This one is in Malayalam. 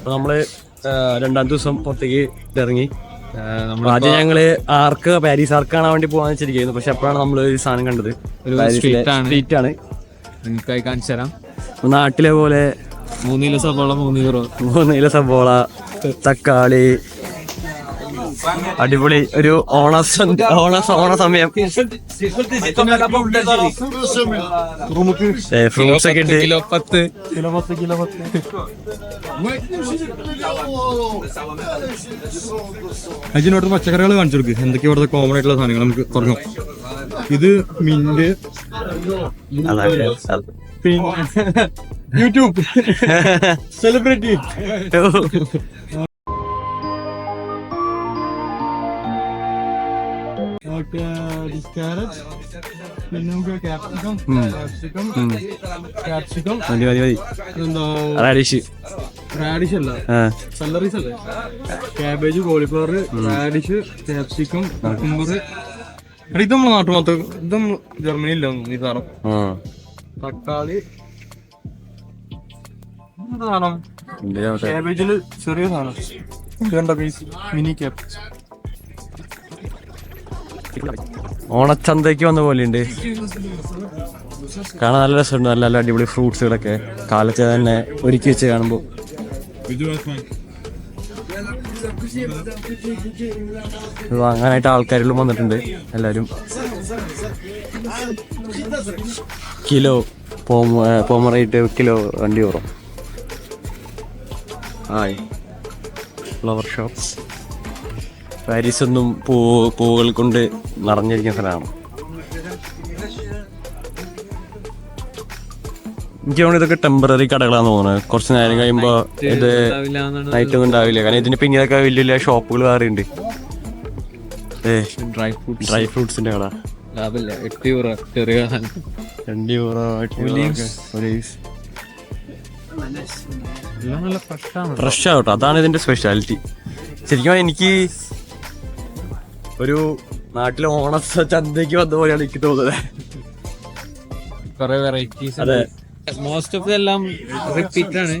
അപ്പൊ നമ്മൾ രണ്ടാം ദിവസം പുറത്തേക്ക് ഇറങ്ങി. ആദ്യം ഞങ്ങൾ ആർക്ക് പാരീസ് ആർക്ക് കാണാൻ വേണ്ടി പോകാൻ വെച്ചിരിക്കുന്നു പക്ഷെ അപ്പോഴാണ് നമ്മൾ ഒരു സാധനം കണ്ടത്. സ്ട്രീറ്റ് ആണ്. നിങ്ങൾക്കായി കാണിച്ചു തരാം. നാട്ടിലെ പോലെ മൂന്നില സബോള മൂന്ന് മൂന്നില സബോള തക്കാളി അടിപൊളി ഒരു ഓണ ഓണ ഓണ സമയം. ഫ്രൂട്ട്സ് ഒക്കെ ഉണ്ട് കിലോ പത്ത് കിലോ പത്ത് കിലോ പത്ത്. അജിനോട്ട് പച്ചക്കറികൾ കാണിച്ചു കൊടുക്ക്. എന്തൊക്കെയാ ഇവിടുത്തെ കോമൺ ആയിട്ടുള്ള സാധനങ്ങൾ നമുക്ക് തുടങ്ങാം ഇത് മിന്റ് പിന്നെ യൂട്യൂബ് സെലിബ്രിറ്റി പിന്നെ നമുക്ക് ക്യാപ്സിക്കം ക്യാപ്സിക്കം ക്യാപ്സിക്കം മതി മതി മതി. എന്താ റാഡിഷ് റാഡിഷ് അല്ല. സല്ലറീസ് അല്ലേ? Cabbage cauliflower radish capsicum cucumber എടാ ഇത് നമ്മളെ നാട്ടു മാത്രം ഇത് നമ്മൾ ജർമ്മനി ഇല്ല ഈ സാധനം. തക്കാളി. സാധനം? ക്യാബേജിൽ ചെറിയ സാധനം. ഇതെന്താ പീസ് മിനി ക്യാബ് ഓണച്ചന്തയ്ക്ക് വന്ന പോലെ ഉണ്ട് കാണാൻ നല്ല രസമുണ്ട്. നല്ല നല്ല അടിപൊളി ഫ്രൂട്ട്സുകളൊക്കെ കാലത്ത് തന്നെ ഒരുക്കി വെച്ച് കാണുമ്പോൾ വാങ്ങാനായിട്ട് ആൾക്കാരെല്ലാം വന്നിട്ടുണ്ട് എല്ലാവരും കിലോ പോമ പോമറേറ്റ് കിലോ വണ്ടി യൂറോ ആയി ഫ്ലവർ ഷോപ്പ് പാരീസ് ഒന്നും പൂ പൂവുകൾ കൊണ്ട് നിറഞ്ഞിരിക്കുന്ന സ്ഥലമാണ്. എനിക്ക് തോന്നുന്നു ഇതൊക്കെ ടെമ്പററി കടകളാന്ന് തോന്നുന്നത്. കുറച്ച് നേരം കഴിയുമ്പോൾ ഇത് നൈറ്റ് ഒന്നും ഉണ്ടാവില്ല. കാരണം ഇതിന് പിന്നിലൊക്കെ വലിയ വലിയ ഷോപ്പുകൾ വേറെ ഉണ്ട്. ഡ്രൈ ഡ്രൈ ഫ്രൂട്ട്സിന്റെ കട. ലാഭമില്ല. എട്ട് യൂറോ ചെറിയ രണ്ട് യൂറോ എല്ലാം നല്ല ഫ്രഷാണ് ഫ്രഷ് ആവട്ടോ അതാണ് ഇതിന്റെ സ്പെഷ്യാലിറ്റി ശരിക്കും എനിക്ക് ഒരു നാട്ടിലെ ഓണ ചന്തയ്ക്ക് വന്ന പോലെയാണ് എനിക്ക് തോന്നുന്നത്. കുറെ വെറൈറ്റീസ് അതെ. മോസ്റ്റ് ഓഫ് എല്ലാം റിപ്പീറ്റ് ആണ്.